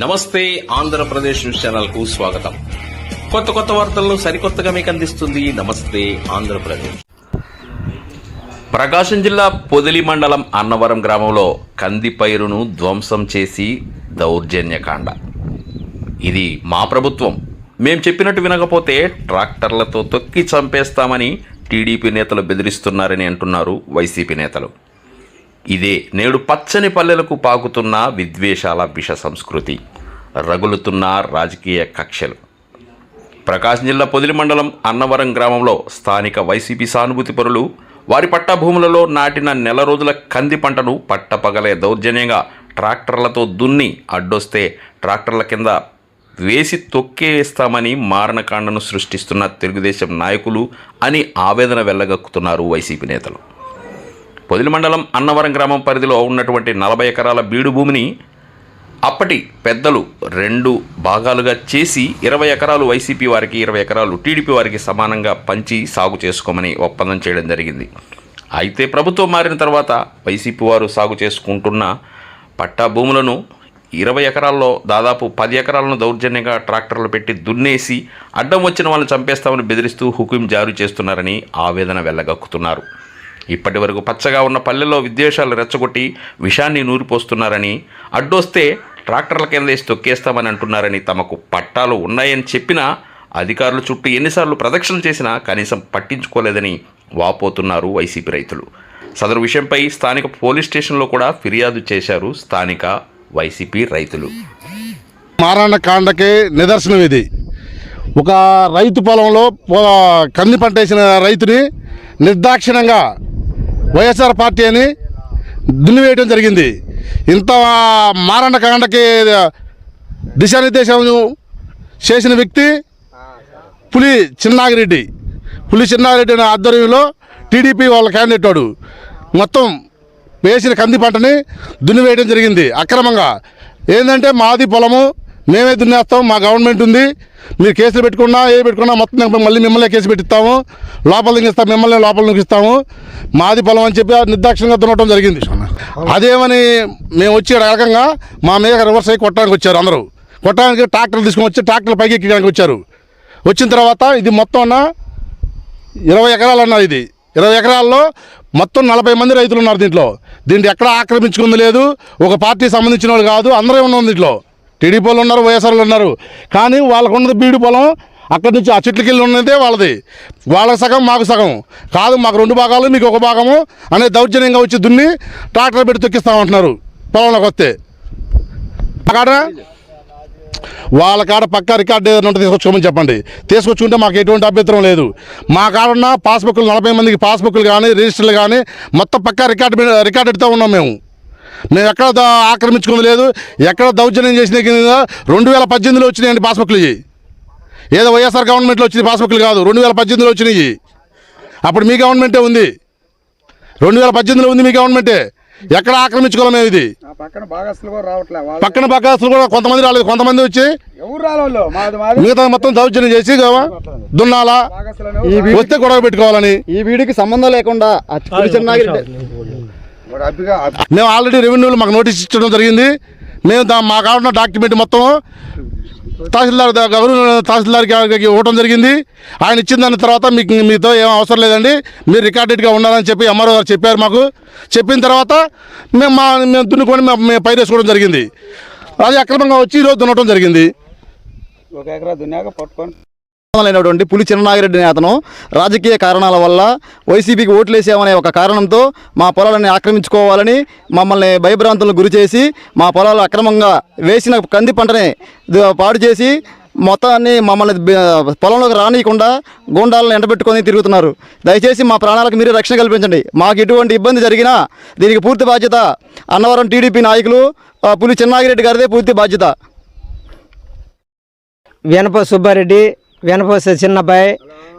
నమస్తే ఆంధ్రప్రదేశ్ న్యూస్ ఛానల్కు స్వాగతం. కొత్త కొత్త వార్తలను సరికొత్తగా మీకు అందిస్తుంది నమస్తే ఆంధ్రప్రదేశ్. ప్రకాశం జిల్లా పొదిలి మండలం అన్నవరం గ్రామంలో కంది పైరును ధ్వంసం చేసి దౌర్జన్యకాండ. ఇది మా ప్రభుత్వం. మేం చెప్పినట్టు వినకపోతే ట్రాక్టర్లతో తొక్కి చంపేస్తామని టీడీపీ నేతలు బెదిరిస్తున్నారని అంటున్నారు వైసీపీ నేతలు. ఇదే నేడు పచ్చని పల్లెలకు పాకుతున్న విద్వేషాల విష సంస్కృతి. రగులుతున్న రాజకీయ కక్షలు. ప్రకాశం జిల్లా పొదిలి మండలం అన్నవరం గ్రామంలో స్థానిక వైసీపీ సానుభూతి పరులు వారి పట్టా భూములలో నాటిన నెల రోజుల కంది పంటను పట్టపగలే దౌర్జన్యంగా ట్రాక్టర్లతో దున్ని అడ్డొస్తే ట్రాక్టర్ల కింద వేసి తొక్కేస్తామని మారణకాండను సృష్టిస్తున్న తెలుగుదేశం నాయకులు అని ఆవేదన వెళ్ళగక్కుతున్నారు వైసీపీ నేతలు. పొదిలి మండలం అన్నవరం గ్రామం పరిధిలో ఉన్నటువంటి నలభై ఎకరాల బీడు భూమిని అప్పటి పెద్దలు రెండు భాగాలుగా చేసి ఇరవై ఎకరాలు వైసీపీ వారికి ఇరవై ఎకరాలు టీడీపీ వారికి సమానంగా పంచి సాగు చేసుకోమని ఒప్పందం చేయడం జరిగింది. అయితే ప్రభుత్వం మారిన తర్వాత వైసీపీ వారు సాగు చేసుకుంటున్న పట్టా భూములను ఇరవై ఎకరాల్లో దాదాపు పది ఎకరాలను దౌర్జన్యంగా ట్రాక్టర్లు పెట్టి దున్నేసి అడ్డం వచ్చిన వాళ్ళని చంపేస్తామని బెదిరిస్తూ హుకుం జారీ చేస్తున్నారని ఆవేదన వెళ్ళగక్కుతున్నారు ఇప్పటి వరకు పచ్చగా ఉన్న పల్లెల్లో విద్వేషాలు రెచ్చగొట్టి విషాన్ని నూరిపోస్తున్నారని అడ్డొస్తే ట్రాక్టర్ల కింద వేసి తొక్కేస్తామని అంటున్నారని తమకు పట్టాలు ఉన్నాయని చెప్పినా అధికారులు చుట్టూ ఎన్నిసార్లు ప్రదక్షిణలు చేసినా కనీసం పట్టించుకోలేదని వాపోతున్నారు వైసీపీ రైతులు. సదరు విషయంపై స్థానిక పోలీస్ స్టేషన్లో కూడా ఫిర్యాదు చేశారు స్థానిక వైసీపీ రైతులు. మారణకాండకే నిదర్శనం ఇది. ఒక రైతు పొలంలో కంది పంట వేసిన రైతుని నిర్దాక్షిణంగా వైఎస్ఆర్ పార్టీ అని దున్నివేయడం జరిగింది. ఇంత మారణ కాండకి దిశానిర్దేశం చేసిన వ్యక్తి పులి చిన్నాగిరెడ్డి. పులి చిన్నాగిరెడ్డి అనే ఆధ్వర్యంలో టీడీపీ వాళ్ళ క్యాండిడేట్ వాడు. మొత్తం వేసిన కంది పంటని దున్నివేయడం జరిగింది అక్రమంగా. ఏంటంటే మాది పొలము మేమే దున్నేస్తాం మా గవర్నమెంట్ ఉంది. మీరు కేసులు పెట్టుకున్నా ఏ పెట్టుకున్నా మొత్తం మళ్ళీ మిమ్మల్ని కేసు పెట్టిస్తాము. లోపల దిగిస్తాం మిమ్మల్ని లోపల నొక్కిస్తాము మాది పొలం అని చెప్పి నిర్దాక్షిణంగా దున్నటం జరిగింది. అదేమని మేము వచ్చి రకంగా మా మీద రివర్స్ అయ్యి కొట్టడానికి వచ్చారు అందరూ. కొట్టడానికి ట్రాక్టర్ తీసుకొని వచ్చి ట్రాక్టర్ పైకి ఎక్కడానికి వచ్చారు. వచ్చిన తర్వాత ఇది మొత్తం అన్న ఇరవై ఎకరాలు అన్నారు ఇది. ఇరవై ఎకరాల్లో మొత్తం నలభై మంది రైతులు ఉన్నారు దీంట్లో. దీంట్లో ఎక్కడ ఆక్రమించుకుంది లేదు. ఒక పార్టీ సంబంధించిన వాళ్ళు కాదు అందరూ ఉన్నాం దీంట్లో. టీడీపీ వాళ్ళు ఉన్నారు వైఎస్ఆర్లు ఉన్నారు. కానీ వాళ్ళకు ఉన్నది బీడు పొలం అక్కడి నుంచి ఆ చెట్లకి వెళ్ళి ఉన్నదే వాళ్ళది. వాళ్ళకి సగం మాకు సగం. కాదు మాకు రెండు భాగాలు మీకు ఒక భాగము అనే దౌర్జన్యంగా వచ్చి దున్ని ట్రాక్టర్ పెట్టి తొక్కిస్తామంటున్నారు పొలంలోకి వస్తే. అక్కడ వాళ్ళ కాడ పక్క రికార్డు ఏదైనా ఉంటే తీసుకొచ్చుకోమని చెప్పండి. తీసుకొచ్చుకుంటే మాకు ఎటువంటి అభ్యంతరం లేదు. మా కాడ ఉన్న పాస్బుక్లు నలభై మందికి పాస్బుక్లు కానీ రిజిస్టర్లు కానీ మొత్తం పక్క రికార్డు రికార్డు ఎడుతూ ఉన్నాం మేము. మేము ఎక్కడ దా- ఆక్రమించుకుంది లేదు. ఎక్కడ దౌర్జన్యం చేసిన కింద రెండు వేల పద్దెనిమిదిలో వచ్చినాయండి పాస్బుక్లు ఇవి. ఏదో వైఎస్ఆర్ గవర్నమెంట్లో వచ్చిన పాస్బుక్లు కాదు రెండు వేల పద్దెనిమిదిలో వచ్చినాయి అప్పుడు మీ గవర్నమెంటే ఉంది. రెండు వేల పద్దెనిమిదిలో ఉంది మీ గవర్నమెంటే. ఎక్కడ ఆక్రమించుకోవాలి మేము ఇది? ఆ పక్కన భాగస్తులు కూడా రావట్లే వాళ్ళు. పక్కన పక్క అసలు కూడా కొంతమంది రాలేదు. కొంతమంది వచ్చి ఎవరు రాళ్ళు మాది మాది. మిగతా మొత్తం దౌర్జన్యం చేసి గవ- దున్నాలా? వస్తే గొడవ పెట్టుకోవాలని. ఈ వీడికి సంబంధం లేకుండా మేము ఆల్రెడీ రెవెన్యూలో మాకు నోటీస్ ఇచ్చడం జరిగింది. మేము మా కావాలన్న డాక్యుమెంట్ మొత్తం తహసీల్దార్ గవర్నర్ తహసీల్దార్ గారికి ఇవ్వడం జరిగింది. ఆయన ఇచ్చిన దాని తర్వాత మీకు మీతో ఏం అవసరం లేదండి. మీరు రికార్డెడ్గా ఉండాలని చెప్పి ఎంఆర్ఓ గారు చెప్పారు మాకు. చెప్పిన తర్వాత మేము మా మేము దున్నుకొని మేము మేము పైరేసుకోవడం జరిగింది. అది అక్రమంగా వచ్చి ఈరోజు దున్నడం జరిగింది. ఒక ఎకరా దున్నాక పట్టుకొని అయినటువంటి పులి చిన్ననాగిరెడ్డి అనే అతను రాజకీయ కారణాల వల్ల వైసీపీకి ఓట్లేసామనే ఒక కారణంతో మా పొలాలని ఆక్రమించుకోవాలని మమ్మల్ని భయభ్రాంతులకు గురి చేసి మా పొలాలు అక్రమంగా వేసిన కంది పంటని పాడు చేసి మొత్తాన్ని మమ్మల్ని పొలంలోకి రానియకుండా గుండాలను ఎండబెట్టుకొని తిరుగుతున్నారు. దయచేసి మా ప్రాణాలకు మీరే రక్షణ కల్పించండి. మాకు ఎటువంటి ఇబ్బంది జరిగినా దీనికి పూర్తి బాధ్యత అన్నవరం టీడీపీ నాయకులు పులి చిన్నాగిరెడ్డి గారిదే పూర్తి బాధ్యత. వెనప సుబ్బారెడ్డి వెనప చిన్నబ్బాయి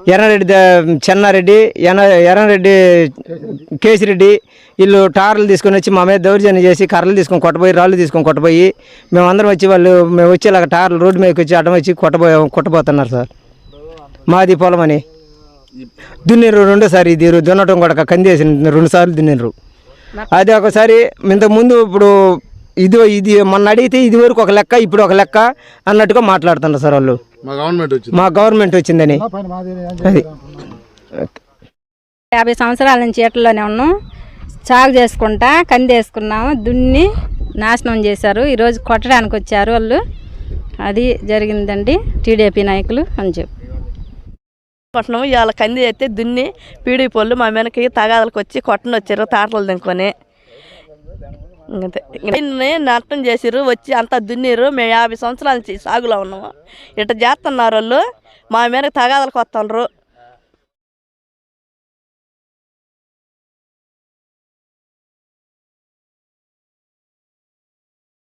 ఎర్రరెడ్డి చెన్నారెడ్డి ఎన ఎర్రరెడ్డి కేసిరెడ్డి వీళ్ళు టార్లు తీసుకొని వచ్చి మా మీద దౌర్జన్యం చేసి కర్రలు తీసుకొని కొట్టబోయి రాళ్ళు తీసుకొని కొట్టబోయి మేమందరం వచ్చి వాళ్ళు మేము వచ్చేలాగా టార్లు రోడ్డు మీదకి వచ్చి అడ్డం వచ్చి కొట్టబో కొట్టబోతున్నారు సార్. మాది పొలం అని దున్నిరు రెండోసారి ఇది దున్నటం కూడా కందేసి రెండు సార్లు దున్నిరు అది ఒకసారి ఇంతకుముందు ఇప్పుడు ఇది ఇది మొన్న అడిగితే ఇది వరకు ఒక లెక్క ఇప్పుడు ఒక లెక్క అన్నట్టుగా మాట్లాడుతున్నారు సార్ వాళ్ళు. మా గవర్నమెంట్ వచ్చింది. మా గవర్నమెంట్ వచ్చిందని. అది. యాభై సంవత్సరాల నుంచి ఏటల్లోనే ఉన్నాం. సాగు చేసుకుంటా కంది వేసుకున్నాము దున్ని నాశనం చేశారు. ఈరోజు కొట్టడానికి వచ్చారు వాళ్ళు. అది జరిగిందండి. టీడీపీ నాయకులు అని చెప్పి. కొట్టడం ఇవాళ కంది అయితే దున్ని పీడి పళ్ళు మా వెనక్కి తగాదలకు వచ్చి కొట్టని వచ్చారు తాటలు దింకొని ఇంకంతే దీన్ని నష్టం చేసిర్రు వచ్చి అంతా దున్నిరు మేము యాభై సంవత్సరాల నుంచి సాగులో ఉన్నాము. ఇట్లా చేస్తున్నారు వాళ్ళు? మా మీద తగాదలకు వస్తున్నారు